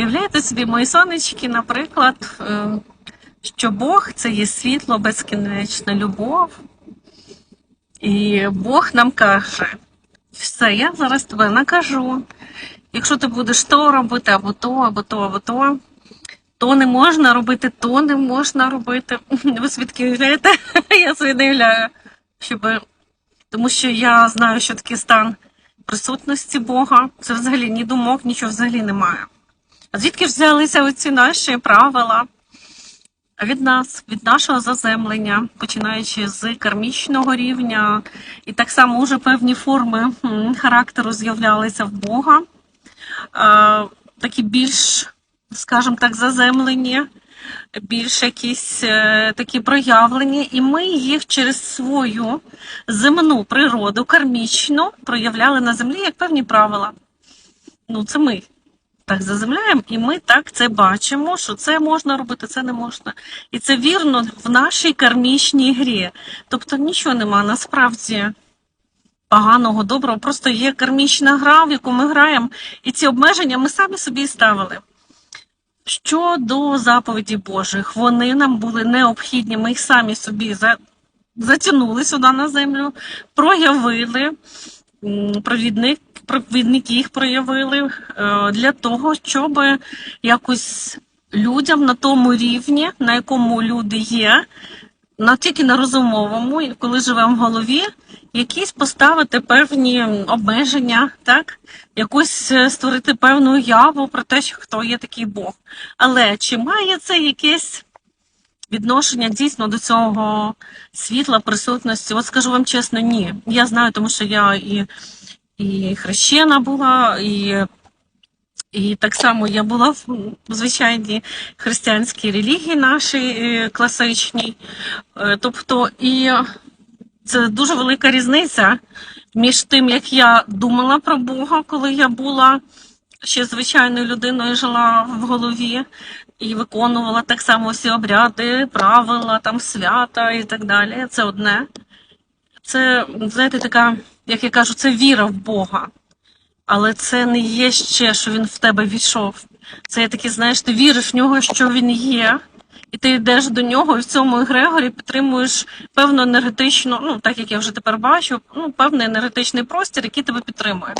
Уявляєте собі, мої сонечки, наприклад, е, що Бог це є світло, безкінечна любов. І Бог нам каже: все, я зараз тебе накажу. Якщо ти будеш то робити, або то, або то, або то, то не можна робити, то не можна робити. Ви звідки уявляєте? Я не уявляю, щоб... тому що я знаю, що такий стан присутності Бога. Це взагалі ні думок, нічого взагалі немає. А звідки взялися оці наші правила? Від нас, від нашого заземлення, починаючи з кармічного рівня, і так само вже певні форми характеру з'являлися в Бога, такі більш, скажімо так, заземлені, більш якісь е, такі проявлені, і ми їх через свою земну природу, кармічну, проявляли на землі як певні правила. Ну, це ми так заземляємо, і ми так це бачимо, що це можна робити, це не можна. І це вірно в нашій кармічній грі. Тобто нічого нема насправді поганого, доброго, просто є кармічна гра, в яку ми граємо, і ці обмеження ми самі собі ставили. Щодо заповіді Божих, вони нам були необхідні, ми їх самі собі затягнули сюди на землю, проявили, провідник, провідники їх проявили е, для того, щоб якось людям на тому рівні, на якому люди є, на тільки на розумовому, коли живемо в голові, якісь поставити певні обмеження, так? якусь е, створити певну уяву про те, що хто є такий Бог. Але чи має це якесь відношення дійсно до цього світла, присутності? От скажу вам чесно, ні. Я знаю, тому що я і, і хрещена була, і і так само я була в звичайній християнській релігії нашій е, класичній. Е, Тобто, і це дуже велика різниця між тим, як я думала про Бога, коли я була ще звичайною людиною, жила в голові і виконувала так само всі обряди, правила, там свята і так далі. Це одне. Це, знаєте, така, як я кажу, це віра в Бога. Але це не є ще, що він в тебе війшов. Це є таке, знаєш, ти віриш в нього, що він є, і ти йдеш до нього, і в цьому егрегорі підтримуєш певну енергетичну, ну так як я вже тепер бачу, ну певний енергетичний простір, який тебе підтримує.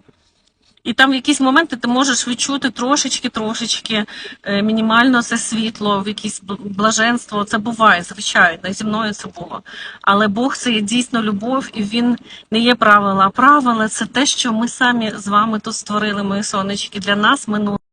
І там в якісь моменти ти можеш відчути трошечки-трошечки е, мінімально це світло, в якесь бл- блаженство. Це буває, звичайно, і зі мною це було. Але Бог це є дійсно любов, і він не є правила. Правила це те, що ми самі з вами тут створили, мої сонечки, для нас минуле.